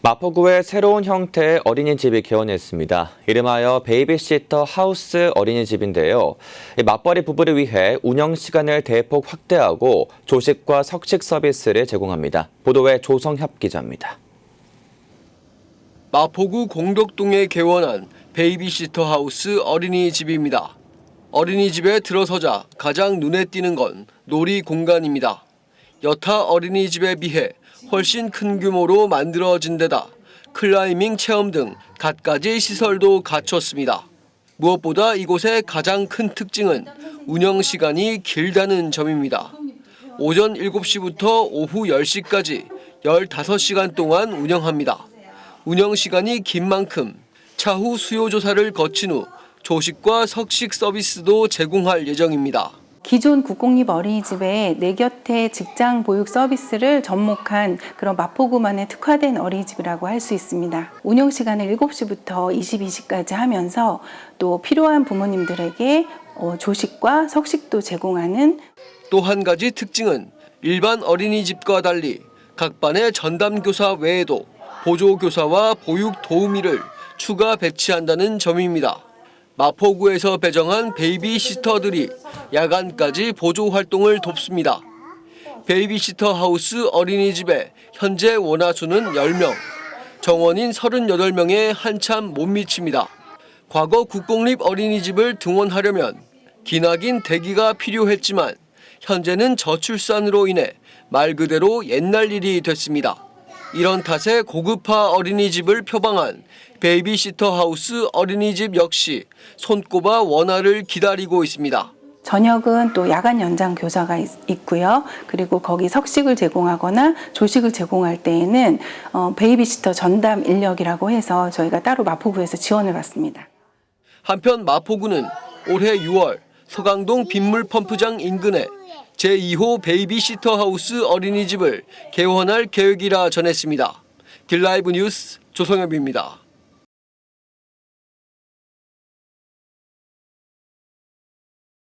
마포구에 새로운 형태의 어린이집이 개원했습니다. 이름하여 베이비시터 하우스 어린이집인데요. 이 맞벌이 부부를 위해 운영 시간을 대폭 확대하고 조식과 석식 서비스를 제공합니다. 보도에 조성협 기자입니다. 마포구 공덕동에 개원한 베이비시터 하우스 어린이집입니다. 어린이집에 들어서자 가장 눈에 띄는 건 놀이 공간입니다. 여타 어린이집에 비해 훨씬 큰 규모로 만들어진 데다 클라이밍 체험 등 갖가지 시설도 갖췄습니다. 무엇보다 이곳의 가장 큰 특징은 운영 시간이 길다는 점입니다. 오전 7시부터 오후 10시까지 15시간 동안 운영합니다. 운영 시간이 긴 만큼 차후 수요 조사를 거친 후 조식과 석식 서비스도 제공할 예정입니다. 기존 국공립 어린이집의 내 곁에 직장 보육 서비스를 접목한 그런 마포구만의 특화된 어린이집이라고 할 수 있습니다. 운영 시간을 7시부터 22시까지 하면서 또 필요한 부모님들에게 어, 조식과 석식도 제공하는 또 한 가지 특징은 일반 어린이집과 달리 각 반의 전담 교사 외에도 보조 교사와 보육 도우미를 추가 배치한다는 점입니다. 마포구에서 배정한 베이비시터들이 야간까지 보조 활동을 돕습니다. 베이비시터 하우스 어린이집에 현재 원화수는 10명, 정원인 38명에 한참 못 미칩니다. 과거 국공립 어린이집을 등원하려면 기나긴 대기가 필요했지만 현재는 저출산으로 인해 말 그대로 옛날 일이 됐습니다. 이런 탓에 고급화 어린이집을 표방한 베이비시터 하우스 어린이집 역시 손꼽아 원화를 기다리고 있습니다. 저녁은 또 야간 연장 교사가 있, 있고요. 그리고 거기 석식을 제공하거나 조식을 제공할 때에는 어, 베이비시터 전담 인력이라고 해서 저희가 따로 마포구에서 지원을 받습니다. 한편 마포구는 올해 6월 서강동 빗물 펌프장 인근에 제2호 베이비시터 하우스 어린이집을 개원할 계획이라 전했습니다. 길라이브 뉴스 조성엽입니다.